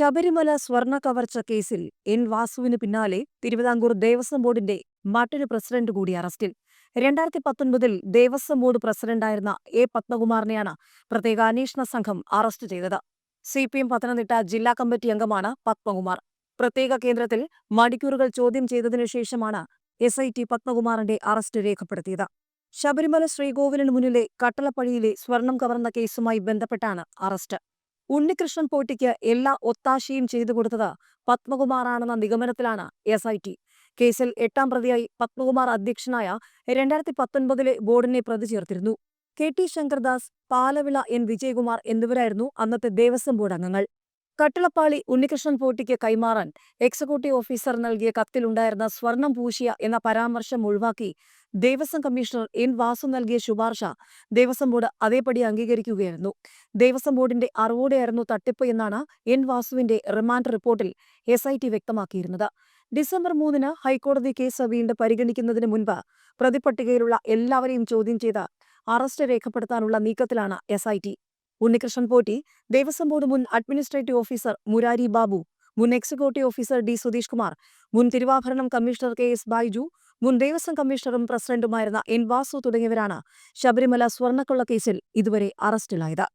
ശബരിമല സ്വർണ കവർച്ച കേസിൽ എൻ വാസുവിന് പിന്നാലെ തിരുവിതാംകൂർ ദേവസ്വം ബോർഡിന്റെ മറ്റൊരു പ്രസിഡന്റ് കൂടി അറസ്റ്റിൽ. രണ്ടായിരത്തി പത്തൊൻപതിൽ ദേവസ്വം ബോർഡ് പ്രസിഡന്റായിരുന്ന എ പത്മകുമാറിനെയാണ് പ്രത്യേക അന്വേഷണ സംഘം അറസ്റ്റ് ചെയ്തത്. സി പി എം പത്തനംതിട്ട ജില്ലാ കമ്മിറ്റി അംഗമാണ് പത്മകുമാർ. പ്രത്യേക കേന്ദ്രത്തിൽ മണിക്കൂറുകൾ ചോദ്യം ചെയ്തതിനു ശേഷമാണ് എസ് ഐ ടി പത്മകുമാറിന്റെ അറസ്റ്റ് രേഖപ്പെടുത്തിയത്. ശബരിമല ശ്രീകോവിലിന് മുന്നിലെ കട്ടളപ്പടിയിലെ സ്വർണം കവർന്ന കേസുമായി ബന്ധപ്പെട്ടാണ് അറസ്റ്റ്. ഉണ്ണികൃഷ്ണൻ പോട്ടിക്ക് എല്ലാ ഒത്താശയും ചെയ്തു കൊടുത്തത് പത്മകുമാറാണെന്ന നിഗമനത്തിലാണ് എസ് ഐ ടി കേസിൽ എട്ടാം പ്രതിയായി പത്മകുമാർ അധ്യക്ഷനായ രണ്ടായിരത്തി പത്തൊൻപതിലെ ബോർഡിനെ പ്രതി ചേർത്തിരുന്നു. K T Shankardas Palavila N Vijayakumar എന്നിവരായിരുന്നു അന്നത്തെ ദേവസ്വം ബോർഡ് അംഗങ്ങൾ. കട്ടിളപ്പാളി ഉണ്ണികൃഷ്ണൻ പോട്ടിക്ക് കൈമാറാൻ എക്സിക്യൂട്ടീവ് ഓഫീസർ നൽകിയ കത്തിലുണ്ടായിരുന്ന സ്വർണം പൂശിയ എന്ന പരാമർശം ഒഴിവാക്കി ദേവസ്വം കമ്മീഷണർ എൻ വാസു നൽകിയ ശുപാർശ ദേവസ്വം ബോർഡ് അതേപടി അംഗീകരിക്കുകയായിരുന്നു. ദേവസ്വം ബോർഡിന്റെ അറിവോടെയായിരുന്നു തട്ടിപ്പ് എന്നാണ് എൻ വാസുവിന്റെ റിമാൻഡ് റിപ്പോർട്ടിൽ എസ് വ്യക്തമാക്കിയിരുന്നത്. ഡിസംബർ മൂന്നിന് ഹൈക്കോടതി കേസ് വീണ്ടും പരിഗണിക്കുന്നതിന് മുൻപ് പ്രതിപട്ടികയിലുള്ള എല്ലാവരെയും ചോദ്യം ചെയ്ത് അറസ്റ്റ് രേഖപ്പെടുത്താനുള്ള നീക്കത്തിലാണ് എസ് ഉണ്ണികൃഷ്ണൻ പോറ്റി ദേവസ്വം ബോർഡ് മുൻ അഡ്മിനിസ്ട്രേറ്റീവ് ഓഫീസർ മുരാരി ബാബു മുൻ executive officer D Sudheesh Kumar മുൻ തിരുവാഭരണം കമ്മീഷണർ കെ എസ് ബൈജു മുൻ ദേവസ്വം കമ്മീഷണറും പ്രസിഡന്റുമായിരുന്ന എൻ വാസു തുടങ്ങിയവരാണ് ശബരിമല സ്വർണക്കൊള്ള കേസിൽ ഇതുവരെ അറസ്റ്റിലായത്.